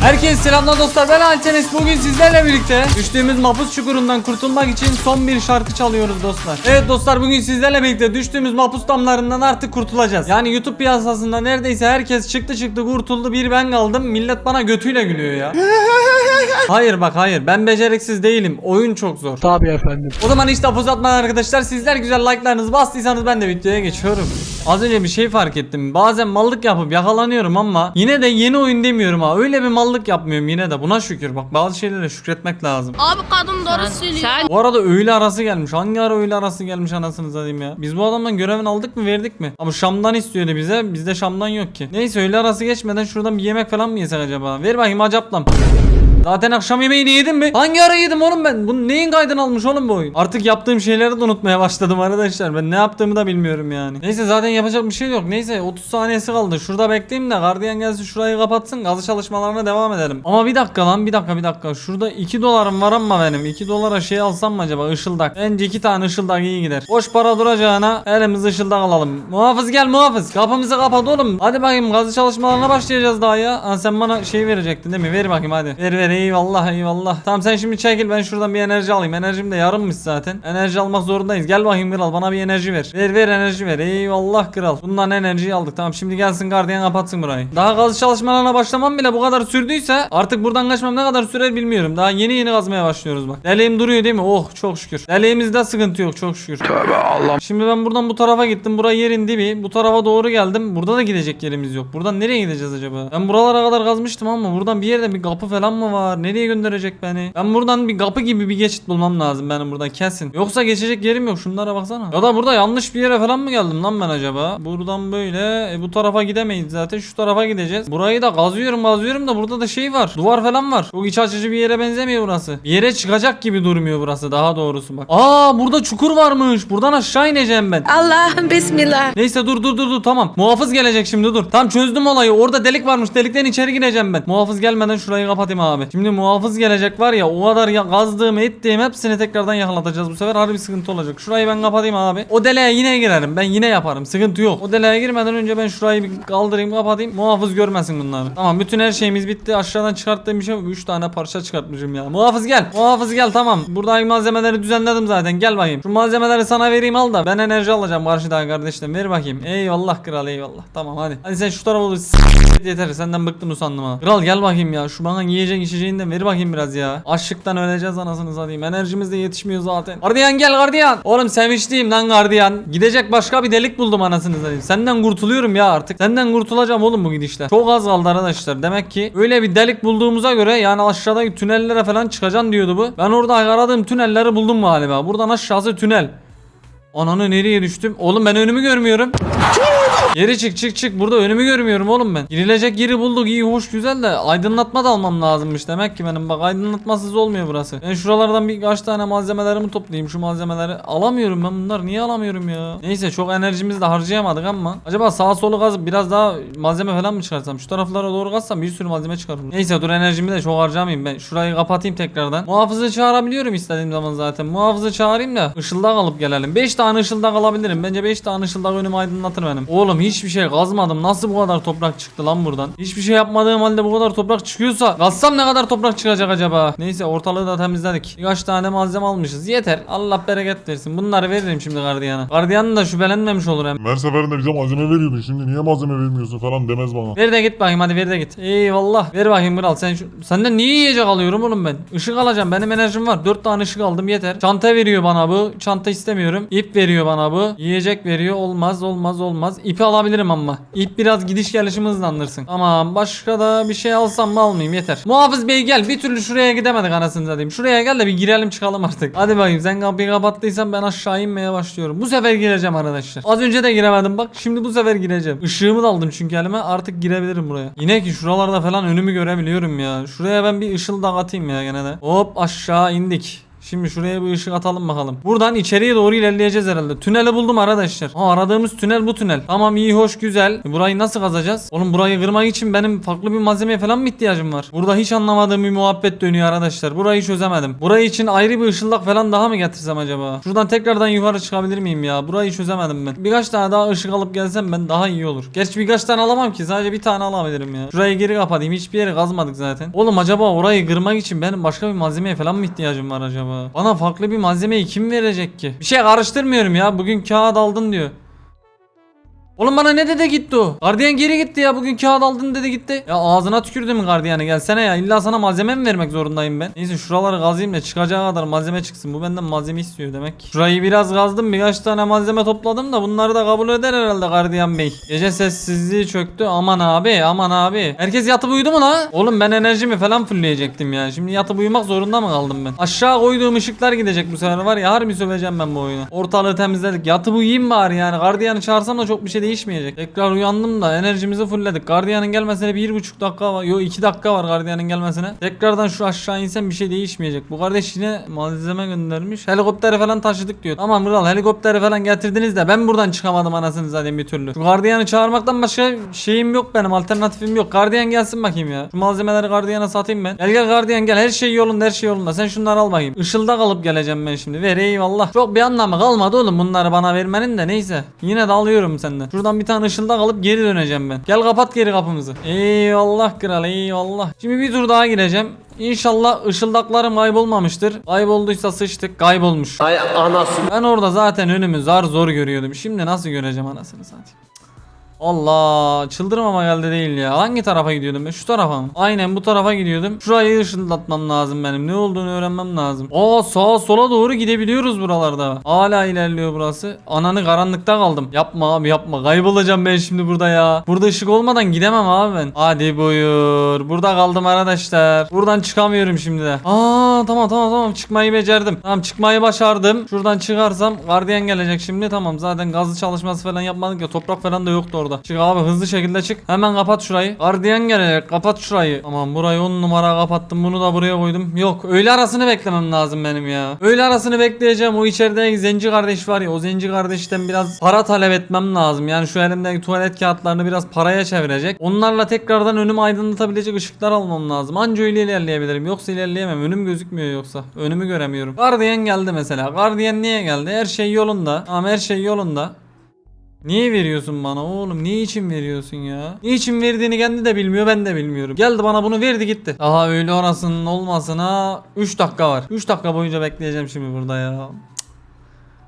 Herkese selamlar dostlar. Ben Altenes bugün sizlerle birlikte düştüğümüz mapus çukurundan kurtulmak için son bir şarkı çalıyoruz dostlar. Evet dostlar bugün sizlerle birlikte düştüğümüz mapus damlarından artık kurtulacağız. Yani YouTube piyasasında neredeyse herkes çıktı çıktı kurtuldu. Bir ben kaldım. Millet bana götüyle gülüyor ya. Hayır bak hayır. Ben beceriksiz değilim. Oyun çok zor. Tabii efendim. o zaman hiç laf uzatmadan arkadaşlar sizler güzel like'larınızı bastıysanız ben de videoya geçiyorum. Az önce bir şey fark ettim. Bazen mallık yapıp yakalanıyorum ama yine de yeni oyun demiyorum ha. Öyle bir mallık yapmıyorum yine de. Buna şükür. Bak bazı şeylere şükretmek lazım. Abi kadın doğru söylüyor. Sen Bu arada öğle arası gelmiş. Hangi ara öğle arası gelmiş anasını satayım ya. Biz bu adamdan görevini aldık mı verdik mi? Ama Şam'dan istiyordu bize. Bizde Şam'dan yok ki. Neyse öğle arası geçmeden şuradan bir yemek falan mı yesek acaba? Ver bakayım acaplam. Zaten akşam yemeğini yedim mi? Hangi ara yedim oğlum ben? Bunun neyin kaydını almış oğlum bu oyun? Artık yaptığım şeyleri de unutmaya başladım arkadaşlar. Ben ne yaptığımı da bilmiyorum yani. Neyse zaten yapacak bir şey yok. Neyse 30 saniyesi kaldı. Şurada bekleyeyim de gardiyan gelsin şurayı kapatsın. Gazı çalışmalarına devam edelim. Ama bir dakika lan bir dakika bir dakika. Şurada 2 dolarım var ama benim. 2 dolara şey alsam mı acaba? Işıldak. Bence 2 tane ışıldak iyi gider. Boş para duracağına elimiz ışıldak alalım. Muhafız gel muhafız. Kapımızı kapat oğlum. Hadi bakayım gazı çalışmalarına başlayacağız daha ya. Ha, sen bana şey verecektin değil mi? Ver bakayım hadi. Ver ver eyvallah eyvallah. Tamam sen şimdi çekil ben şuradan bir enerji alayım. Enerjim de yarımmış zaten. Enerji almak zorundayız. Gel bakayım kral bana bir enerji ver. Ver ver enerji ver. Eyvallah kral. Bundan enerjiyi aldık. Tamam şimdi gelsin gardiyan kapatsın burayı. Daha gaz çalışmalarına başlamam bile bu kadar sürdüyse artık buradan kaçmam ne kadar sürer bilmiyorum. Daha yeni yeni kazmaya başlıyoruz bak. Deliğim duruyor değil mi? Oh çok şükür. Deliğimizde sıkıntı yok çok şükür. Tövbe Allah. Şimdi ben buradan bu tarafa gittim. Buraya yerin dibi. Bu tarafa doğru geldim. Burada da gidecek yerimiz yok. Buradan nereye gideceğiz acaba? Ben buralara kadar kazmıştım ama buradan bir yerde bir kapı falan mı var? Nereye gönderecek beni? Ben buradan bir kapı gibi bir geçit bulmam lazım benim buradan kesin. Yoksa geçecek yerim yok. Şunlara baksana. Ya da burada yanlış bir yere falan mı geldim lan ben acaba? Buradan böyle e, bu tarafa gidemeyiz zaten. Şu tarafa gideceğiz. Burayı da kazıyorum kazıyorum da burada da şey var. Duvar falan var. Çok iç açıcı bir yere benzemiyor burası. Bir yere çıkacak gibi durmuyor burası daha doğrusu bak. Aa burada çukur varmış. Buradan aşağı ineceğim ben. Allah'ım bismillah. Neyse dur dur dur dur tamam. Muhafız gelecek şimdi dur. Tam çözdüm olayı. Orada delik varmış. Delikten içeri gireceğim ben. Muhafız gelmeden şurayı kapatayım abi. Şimdi muhafız gelecek var ya o kadar ya kazdığım ettiğim hepsini tekrardan yakalatacağız bu sefer. Harbi sıkıntı olacak. Şurayı ben kapatayım abi. O deliğe yine girerim. Ben yine yaparım. Sıkıntı yok. O deliğe girmeden önce ben şurayı bir kaldırayım kapatayım. Muhafız görmesin bunları. Tamam bütün her şeyimiz bitti. Aşağıdan çıkarttığım bir şey 3 tane parça çıkartmışım ya. Muhafız gel. Muhafız gel tamam. Buradaki malzemeleri düzenledim zaten. Gel bakayım. Şu malzemeleri sana vereyim al da ben enerji alacağım karşıdan kardeşlerim. Ver bakayım. Eyvallah kral eyvallah. Tamam hadi. Hadi sen şu tarafa s- yeter. Senden bıktım usandım ha. Kral gel bakayım ya. Şu bana yiyecek içeceğini de ver bakayım biraz ya. Açlıktan öleceğiz anasını satayım. Enerjimiz de yetişmiyor zaten. Gardiyan gel gardiyan. Oğlum sevinçliyim lan gardiyan. Gidecek başka bir delik buldum anasını satayım. Senden kurtuluyorum ya artık. Senden kurtulacağım oğlum bu gidişler. Çok az kaldı arkadaşlar. Demek ki öyle bir delik bulduğumuza göre yani aşağıdaki tünellere falan çıkacaksın diyordu bu. Ben orada aradığım tünelleri buldum galiba. Buradan aşağısı tünel. Ananı nereye düştüm? Oğlum ben önümü görmüyorum. Geri çık çık çık. Burada önümü görmüyorum oğlum ben. Girilecek yeri bulduk iyi hoş güzel de aydınlatma da almam lazımmış demek ki benim. Bak aydınlatmasız olmuyor burası. Ben şuralardan birkaç tane malzemelerimi toplayayım. Şu malzemeleri alamıyorum ben bunlar. Niye alamıyorum ya? Neyse çok enerjimizi de harcayamadık ama. Acaba sağa solu kazıp biraz daha malzeme falan mı çıkarsam? Şu taraflara doğru kazsam bir sürü malzeme çıkarım. Neyse dur enerjimi de çok harcamayayım. Ben şurayı kapatayım tekrardan. Muhafızı çağırabiliyorum istediğim zaman zaten. Muhafızı çağırayım da ışıldak alıp gelelim. 5 tane ışıldak alabilirim. Bence 5 tane ışıldak önümü aydınlatır benim. Oğlum hiçbir şey kazmadım. Nasıl bu kadar toprak çıktı lan buradan? Hiçbir şey yapmadığım halde bu kadar toprak çıkıyorsa kazsam ne kadar toprak çıkacak acaba? Neyse ortalığı da temizledik. Birkaç tane malzeme almışız. Yeter. Allah bereket versin. Bunları veririm şimdi gardiyana. Gardiyanın da şüphelenmemiş olur hem. Her seferinde bize malzeme veriyordun. Şimdi niye malzeme vermiyorsun falan demez bana. Ver de git bakayım hadi ver de git. Eyvallah. Ver bakayım kral sen şu... Senden niye yiyecek alıyorum oğlum ben? Işık alacağım benim enerjim var. 4 tane ışık aldım yeter. Çanta veriyor bana bu. Çanta istemiyorum. İp veriyor bana bu. Yiyecek veriyor. Olmaz olmaz olmaz. İpi alabilirim ama. İp biraz gidiş gelişimi hızlandırsın. Tamam başka da bir şey alsam mı almayayım yeter. Muhafız bey gel. Bir türlü şuraya gidemedik anasını satayım. Şuraya gel de bir girelim çıkalım artık. Hadi bakayım sen kapıyı kapattıysan ben aşağı inmeye başlıyorum. Bu sefer gireceğim arkadaşlar. Az önce de giremedim bak. Şimdi bu sefer gireceğim. Işığımı da aldım çünkü elime. Artık girebilirim buraya. Yine ki şuralarda falan önümü görebiliyorum ya. Şuraya ben bir ışıldak atayım ya gene de. Hop aşağı indik. Şimdi şuraya bir ışık atalım bakalım. Buradan içeriye doğru ilerleyeceğiz herhalde. Tüneli buldum arkadaşlar. Ha, aradığımız tünel bu tünel. Tamam iyi hoş güzel. E, Burayı nasıl kazacağız? Oğlum burayı kırmak için benim farklı bir malzemeye falan mı ihtiyacım var? Burada hiç anlamadığım bir muhabbet dönüyor arkadaşlar. Burayı çözemedim. Burayı için ayrı bir ışıldak falan daha mı getirsem acaba? Şuradan tekrardan yukarı çıkabilir miyim ya? Burayı çözemedim ben. Birkaç tane daha ışık alıp gelsem ben daha iyi olur. Gerçi birkaç tane alamam ki. Sadece bir tane alabilirim ya. Şurayı geri kapatayım. Hiçbir yere kazmadık zaten. Oğlum acaba orayı kırmak için benim başka bir malzemeye falan mı ihtiyacım var acaba? Bana farklı bir malzemeyi kim verecek ki? Bir şey karıştırmıyorum ya. Bugün kağıt aldın diyor. Oğlum bana ne dedi gitti o? Gardiyan geri gitti ya bugün kağıt aldın dedi gitti. Ya ağzına tükürdüm gardiyanı gelsene ya illa sana malzeme mi vermek zorundayım ben? Neyse şuraları kazayım da çıkacağı kadar malzeme çıksın. Bu benden malzeme istiyor demek. ki. Şurayı biraz kazdım birkaç tane malzeme topladım da bunları da kabul eder herhalde gardiyan bey. Gece sessizliği çöktü aman abi aman abi. Herkes yatıp uyudu mu la? Oğlum ben enerjimi falan fullleyecektim ya. Şimdi yatıp uyumak zorunda mı kaldım ben? Aşağı koyduğum ışıklar gidecek bu sefer var ya harbi söveceğim ben bu oyunu. Ortalığı temizledik. Yatıp uyuyayım bari yani. Gardiyanı çağırsam da çok bir şey değişmeyecek. Tekrar uyandım da enerjimizi fullledik. Gardiyanın gelmesine bir buçuk dakika var. Yo iki dakika var gardiyanın gelmesine. Tekrardan şu aşağı insem bir şey değişmeyecek. Bu kardeş yine malzeme göndermiş. Helikopteri falan taşıdık diyor. Tamam Kral helikopteri falan getirdiniz de ben buradan çıkamadım anasını zaten bir türlü. Şu gardiyanı çağırmaktan başka şeyim yok benim. Alternatifim yok. Gardiyan gelsin bakayım ya. Şu malzemeleri gardiyana satayım ben. Gel gel gardiyan gel. Her şey yolunda her şey yolunda. Sen şunları al bakayım. Işılda kalıp geleceğim ben şimdi. Ver eyvallah. Çok bir anlamı kalmadı oğlum bunları bana vermenin de neyse. Yine de alıyorum senden. Şuradan bir tane ışılda kalıp geri döneceğim ben. Gel kapat geri kapımızı. Eyvallah kral eyvallah. Şimdi bir tur daha gireceğim. İnşallah ışıldaklarım kaybolmamıştır. Kaybolduysa sıçtık. Kaybolmuş. Ay anasını. Ben orada zaten önümü zar zor görüyordum. Şimdi nasıl göreceğim anasını satayım. Allah çıldırmama geldi değil ya. Hangi tarafa gidiyordum ben? Şu tarafa mı? Aynen bu tarafa gidiyordum. Şurayı ışınlatmam lazım benim. Ne olduğunu öğrenmem lazım. Aa sağa sola doğru gidebiliyoruz buralarda. Hala ilerliyor burası. Ananı karanlıkta kaldım. Yapma abi yapma. Kaybolacağım ben şimdi burada ya. Burada ışık olmadan gidemem abi ben. Hadi buyur. Burada kaldım arkadaşlar. Buradan çıkamıyorum şimdi de. Aa tamam tamam tamam çıkmayı becerdim. Tamam çıkmayı başardım. Şuradan çıkarsam gardiyan gelecek şimdi. Tamam zaten gazlı çalışması falan yapmadık ya. Toprak falan da yoktu orada. Çık abi hızlı şekilde çık. Hemen kapat şurayı. Gardiyan gelecek. Kapat şurayı. Tamam burayı 10 numara kapattım. Bunu da buraya koydum. Yok öğle arasını beklemem lazım benim ya. Öğle arasını bekleyeceğim. O içeride zenci kardeş var ya. O zenci kardeşten biraz para talep etmem lazım. Yani şu elimdeki tuvalet kağıtlarını biraz paraya çevirecek. Onlarla tekrardan önümü aydınlatabilecek ışıklar almam lazım. Anca öyle ilerleyebilirim. Yoksa ilerleyemem. Önüm gözükmüyor yoksa. Önümü göremiyorum. Gardiyan geldi mesela. Gardiyan niye geldi? Her şey yolunda. Tamam her şey yolunda. Niye veriyorsun bana oğlum? Niye için veriyorsun ya? Niçin verdiğini kendi de bilmiyor ben de bilmiyorum. Geldi bana bunu verdi gitti. Daha öyle orasının olmasına 3 dakika var. 3 dakika boyunca bekleyeceğim şimdi burada ya.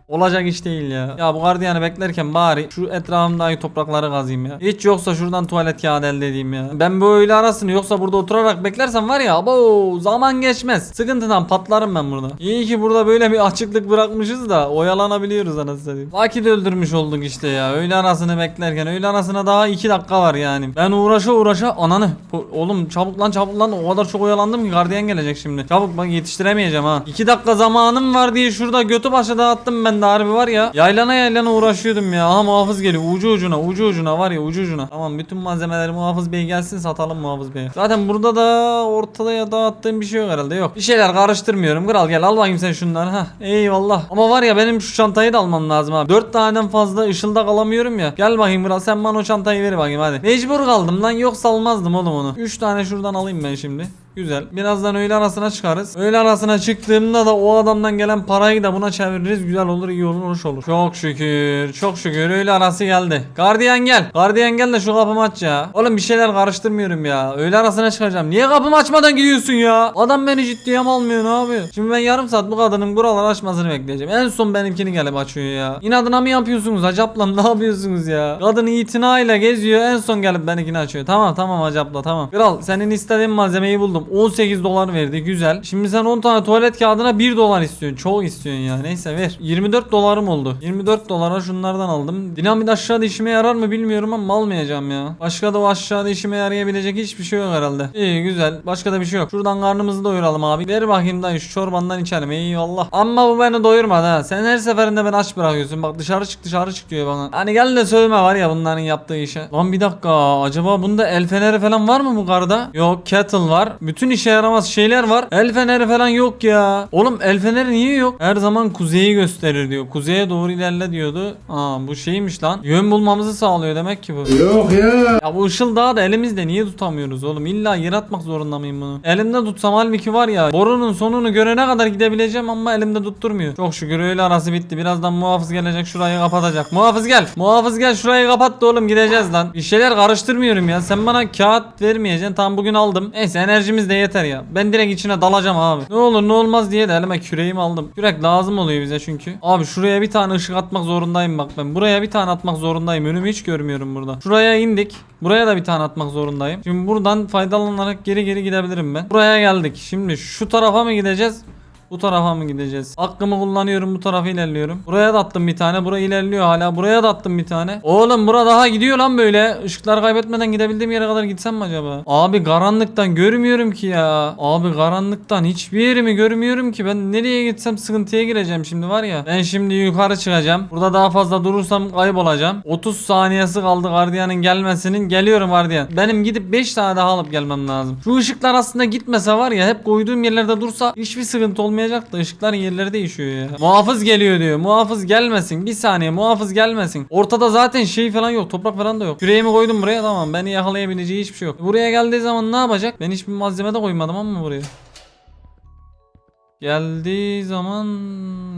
Olacak iş değil ya. Ya bu gardiyanı beklerken bari şu etrafımdaki toprakları kazayım ya. Hiç yoksa şuradan tuvalet kağıdı elde edeyim ya. Ben böyle arasını yoksa burada oturarak beklersem var ya abo zaman geçmez. Sıkıntıdan patlarım ben burada. İyi ki burada böyle bir açıklık bırakmışız da oyalanabiliyoruz anasını satayım. Vakit öldürmüş olduk işte ya. Öğle arasını beklerken öğle arasına daha 2 dakika var yani. Ben uğraşa uğraşa ananı. Oğlum çabuk lan çabuk lan o kadar çok oyalandım ki gardiyan gelecek şimdi. Çabuk bak yetiştiremeyeceğim ha. 2 dakika zamanım var diye şurada götü başa dağıttım ben de harbi var ya. Yaylana yaylana uğraşıyordum ya. Aha muhafız geliyor ucu ucuna ucu ucuna var ya ucu ucuna. Tamam bütün malzemeleri muhafız bey gelsin satalım muhafız beye. Zaten burada da ortaya dağıttığım bir şey yok herhalde yok. Bir şeyler karıştırmıyorum. Kral gel al bakayım sen şunları. ha. Eyvallah. Ama var ya benim şu çantayı da almam lazım abi. 4 taneden fazla ışıldak alamıyorum ya. Gel bakayım kral sen bana o çantayı ver bakayım hadi. Mecbur kaldım lan yoksa almazdım oğlum onu. 3 tane şuradan alayım ben şimdi. Güzel. Birazdan öğle arasına çıkarız. Öğle arasına çıktığımda da o adamdan gelen parayı da buna çeviririz. Güzel olur, iyi olur, hoş olur. Çok şükür, çok şükür öğle arası geldi. Gardiyan gel. Gardiyan gel de şu kapımı aç ya. Oğlum bir şeyler karıştırmıyorum ya. Öğle arasına çıkacağım. Niye kapımı açmadan gidiyorsun ya? Adam beni ciddiye almıyor ne yapıyor? Şimdi ben yarım saat bu kadının buraları açmasını bekleyeceğim. En son benimkini gelip açıyor ya. İnadına mı yapıyorsunuz acapla ne yapıyorsunuz ya? Kadın itinayla geziyor en son gelip benimkini açıyor. Tamam tamam acapla tamam. Kral senin istediğin malzemeyi buldum. 18 dolar verdi güzel. Şimdi sen 10 tane tuvalet kağıdına 1 dolar istiyorsun. Çok istiyorsun ya. Neyse ver. 24 dolarım oldu. 24 dolara şunlardan aldım. Dinamit aşağıda işime yarar mı bilmiyorum ama almayacağım ya. Başka da o aşağıda işime yarayabilecek hiçbir şey yok herhalde. İyi güzel. Başka da bir şey yok. Şuradan karnımızı doyuralım abi. Ver bakayım dayı şu çorbandan içelim. Eyvallah. Ama bu beni doyurmadı ha. Sen her seferinde beni aç bırakıyorsun. Bak dışarı çık dışarı çık diyor bana. Hani gel de sövme var ya bunların yaptığı işe. Lan bir dakika. Acaba bunda el feneri falan var mı bu karda? Yok kettle var. Bütün Bütün işe yaramaz şeyler var. El feneri falan yok ya. Oğlum el feneri niye yok? Her zaman kuzeyi gösterir diyor. Kuzeye doğru ilerle diyordu. Aa bu şeymiş lan. Yön bulmamızı sağlıyor demek ki bu. Yok ya. Ya bu ışıl dağı da elimizde niye tutamıyoruz oğlum? İlla yaratmak zorunda mıyım bunu? Elimde tutsam halbuki var ya borunun sonunu görene kadar gidebileceğim ama elimde tutturmuyor. Çok şükür öyle arası bitti. Birazdan muhafız gelecek şurayı kapatacak. Muhafız gel. Muhafız gel şurayı kapat da oğlum gideceğiz lan. Bir şeyler karıştırmıyorum ya. Sen bana kağıt vermeyeceksin. Tam bugün aldım. Neyse enerjimiz de yeter ya. Ben direkt içine dalacağım abi. Ne olur ne olmaz diye de elime küreğimi aldım. Kürek lazım oluyor bize çünkü. Abi şuraya bir tane ışık atmak zorundayım bak ben. Buraya bir tane atmak zorundayım. Önümü hiç görmüyorum burada. Şuraya indik. Buraya da bir tane atmak zorundayım. Şimdi buradan faydalanarak geri geri gidebilirim ben. Buraya geldik. Şimdi şu tarafa mı gideceğiz? Bu tarafa mı gideceğiz? Hakkımı kullanıyorum bu tarafa ilerliyorum. Buraya da attım bir tane. Buraya ilerliyor hala. Buraya da attım bir tane. Oğlum bura daha gidiyor lan böyle. Işıklar kaybetmeden gidebildiğim yere kadar gitsem mi acaba? Abi karanlıktan görmüyorum ki ya. Abi karanlıktan hiçbir yerimi görmüyorum ki. Ben nereye gitsem sıkıntıya gireceğim şimdi var ya. Ben şimdi yukarı çıkacağım. Burada daha fazla durursam kaybolacağım. 30 saniyesi kaldı gardiyanın gelmesinin. Geliyorum gardiyan. Benim gidip 5 tane daha alıp gelmem lazım. Şu ışıklar aslında gitmese var ya hep koyduğum yerlerde dursa hiçbir sıkıntı olmayacak da ışıkların yerleri değişiyor ya. Muhafız geliyor diyor. Muhafız gelmesin. Bir saniye muhafız gelmesin. Ortada zaten şey falan yok. Toprak falan da yok. Küreğimi koydum buraya tamam. Beni yakalayabileceği hiçbir şey yok. Buraya geldiği zaman ne yapacak? Ben hiçbir malzeme de koymadım ama buraya. Geldiği zaman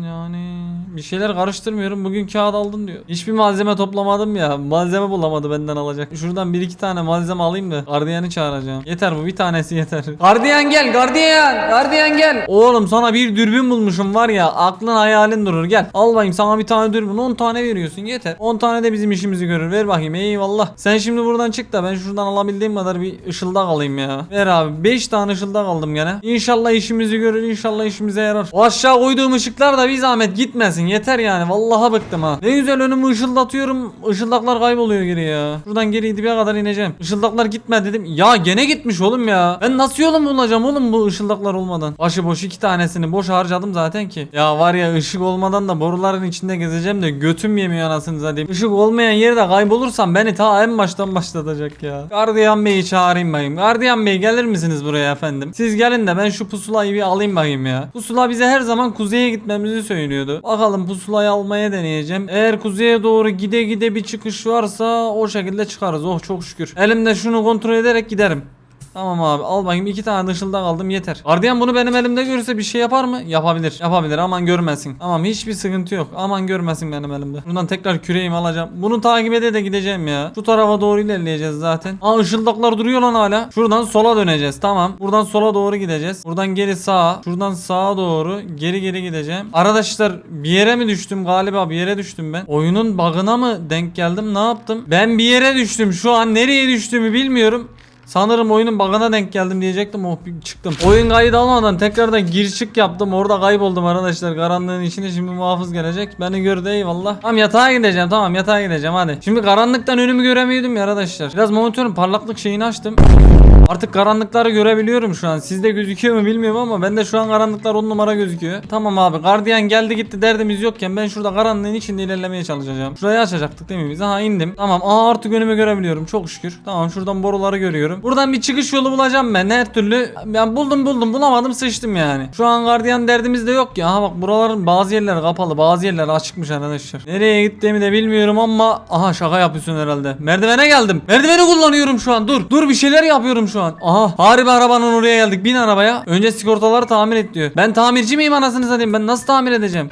yani bir şeyler karıştırmıyorum. Bugün kağıt aldım diyor. Hiçbir malzeme toplamadım ya. Malzeme bulamadı benden alacak. Şuradan bir iki tane malzeme alayım da gardiyanı çağıracağım. Yeter bu bir tanesi yeter. Gardiyan gel gardiyan. Gardiyan gel. Oğlum sana bir dürbün bulmuşum var ya aklın hayalin durur gel. Al bakayım sana bir tane dürbün 10 tane veriyorsun yeter. 10 tane de bizim işimizi görür. Ver bakayım eyvallah. Sen şimdi buradan çık da ben şuradan alabildiğim kadar bir ışıldak alayım ya. Ver abi 5 tane ışıldak aldım gene. İnşallah işimizi görür inşallah işimize yarar. O aşağı koyduğum ışıklar da bir zahmet gitmesin yeter yani. Vallahi bıktım ha. Ne güzel önümü ışıldatıyorum. Işıldaklar kayboluyor geri ya. Şuradan geri dibe kadar ineceğim. Işıldaklar gitme dedim. Ya gene gitmiş oğlum ya. Ben nasıl yolum bulacağım oğlum bu ışıldaklar olmadan. Başı boş iki tanesini boş harcadım zaten ki. Ya var ya ışık olmadan da boruların içinde gezeceğim de götüm yemiyor anasını satayım. Işık olmayan yerde kaybolursam beni ta en baştan başlatacak ya. Gardiyan Bey'i çağırayım bakayım. Gardiyan Bey gelir misiniz buraya efendim? Siz gelin de ben şu pusulayı bir alayım bakayım ya. Pusula bize her zaman kuzeye gitmemizi söylüyordu. Bakalım pusulayı almaya deneyeceğim. Eğer kuzeye doğru gide gide bir çıkış varsa o şekilde çıkarız. Oh çok şükür. Elimde şunu kontrol ederek giderim. Tamam abi al bakayım iki tane dışıldak aldım yeter. Gardiyan bunu benim elimde görürse bir şey yapar mı? Yapabilir. Yapabilir aman görmesin. Tamam hiçbir sıkıntı yok. Aman görmesin benim elimde. Buradan tekrar küreğimi alacağım. Bunu takip ede de gideceğim ya. Şu tarafa doğru ilerleyeceğiz zaten. Aa ışıldaklar duruyor lan hala. Şuradan sola döneceğiz. Tamam. Buradan sola doğru gideceğiz. Buradan geri sağa. Şuradan sağa doğru geri geri gideceğim. Arkadaşlar bir yere mi düştüm galiba bir yere düştüm ben. Oyunun bug'ına mı denk geldim ne yaptım? Ben bir yere düştüm. Şu an nereye düştüğümü bilmiyorum. Sanırım oyunun bug'ına denk geldim diyecektim oh çıktım. Oyun kaydı almadan tekrardan gir çık yaptım. Orada kayboldum arkadaşlar. Karanlığın içinde şimdi muhafız gelecek. Beni gördü eyvallah. Tamam yatağa gideceğim tamam yatağa gideceğim hadi. Şimdi karanlıktan önümü göremiyordum ya arkadaşlar. Biraz monitörün parlaklık şeyini açtım. Artık karanlıkları görebiliyorum şu an. Sizde gözüküyor mu bilmiyorum ama bende şu an karanlıklar on numara gözüküyor. Tamam abi gardiyan geldi gitti derdimiz yokken ben şurada karanlığın içinde ilerlemeye çalışacağım. Şurayı açacaktık değil mi biz? Aha indim. Tamam aa artık önümü görebiliyorum çok şükür. Tamam şuradan boruları görüyorum. Buradan bir çıkış yolu bulacağım ben her türlü. Ben buldum buldum bulamadım sıçtım yani. Şu an gardiyan derdimiz de yok ki. Aha bak buraların bazı yerler kapalı bazı yerler açıkmış arkadaşlar. Nereye gittiğimi de bilmiyorum ama aha şaka yapıyorsun herhalde. Merdivene geldim. Merdiveni kullanıyorum şu an. Dur. Dur bir şeyler yapıyorum şu. Aha harbi arabanın oraya geldik. Bin arabaya. Önce sigortaları tamir et diyor. Ben tamirci miyim anasını satayım? Ben nasıl tamir edeceğim?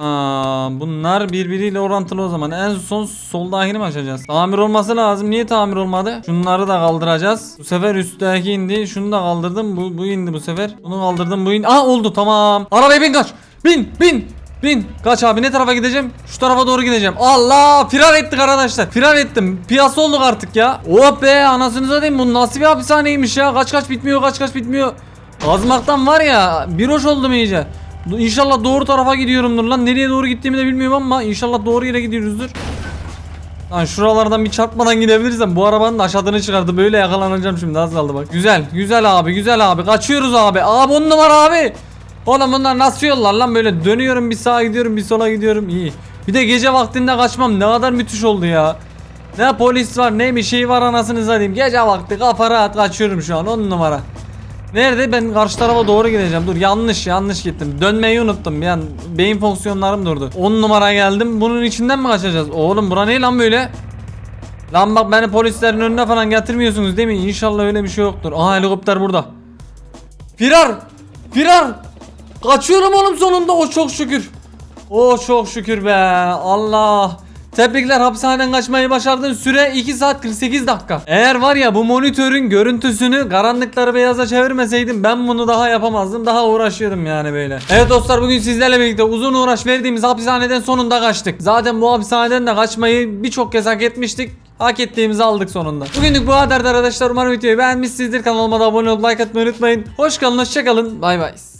Aa, bunlar birbiriyle orantılı o zaman. En son soldakini mi açacağız? Tamir olması lazım. Niye tamir olmadı? Şunları da kaldıracağız. Bu sefer üstteki indi. Şunu da kaldırdım. Bu, bu indi bu sefer. Bunu kaldırdım. Bu indi. Aa oldu tamam. Arabaya bin kaç. Bin bin. Bin. Kaç abi ne tarafa gideceğim? Şu tarafa doğru gideceğim. Allah firar ettik arkadaşlar. Firar ettim. Piyasa olduk artık ya. Oh be anasını satayım. Bu nasıl bir hapishaneymiş ya. Kaç kaç bitmiyor kaç kaç bitmiyor. Kazmaktan var ya bir hoş oldum iyice. İnşallah doğru tarafa gidiyorumdur lan. Nereye doğru gittiğimi de bilmiyorum ama inşallah doğru yere gidiyoruzdur. Lan şuralardan bir çarpmadan gidebilirsem bu arabanın da aşağıdığını çıkardı. Böyle yakalanacağım şimdi az kaldı bak. Güzel güzel abi güzel abi. Kaçıyoruz abi. Abi on numara abi. Oğlum bunlar nasıl yollar lan böyle dönüyorum bir sağa gidiyorum bir sola gidiyorum iyi. Bir de gece vaktinde kaçmam ne kadar müthiş oldu ya. Ne polis var ne bir şey var anasını satayım. Gece vakti kafa rahat kaçıyorum şu an 10 numara. Nerede? Ben karşı tarafa doğru gideceğim. Dur yanlış yanlış gittim. Dönmeyi unuttum. An beyin fonksiyonlarım durdu. 10 numara geldim. Bunun içinden mi kaçacağız? Oğlum bura ne lan böyle? Lan bak beni polislerin önüne falan getirmiyorsunuz değil mi? İnşallah öyle bir şey yoktur. Aha helikopter burada. Firar! Firar! Kaçıyorum oğlum sonunda o çok şükür. O çok şükür be. Allah. Tebrikler hapishaneden kaçmayı başardın. Süre 2 saat 48 dakika. Eğer var ya bu monitörün görüntüsünü karanlıkları beyaza çevirmeseydim ben bunu daha yapamazdım. Daha uğraşıyordum yani böyle. Evet dostlar bugün sizlerle birlikte uzun uğraş verdiğimiz hapishaneden sonunda kaçtık. Zaten bu hapishaneden de kaçmayı birçok kez hak etmiştik. Hak ettiğimizi aldık sonunda. Bugünlük bu kadardı arkadaşlar. Umarım videoyu beğenmişsinizdir. Kanalıma da abone olup like atmayı unutmayın. Hoş kalın, hoşça kalın. Bay bay.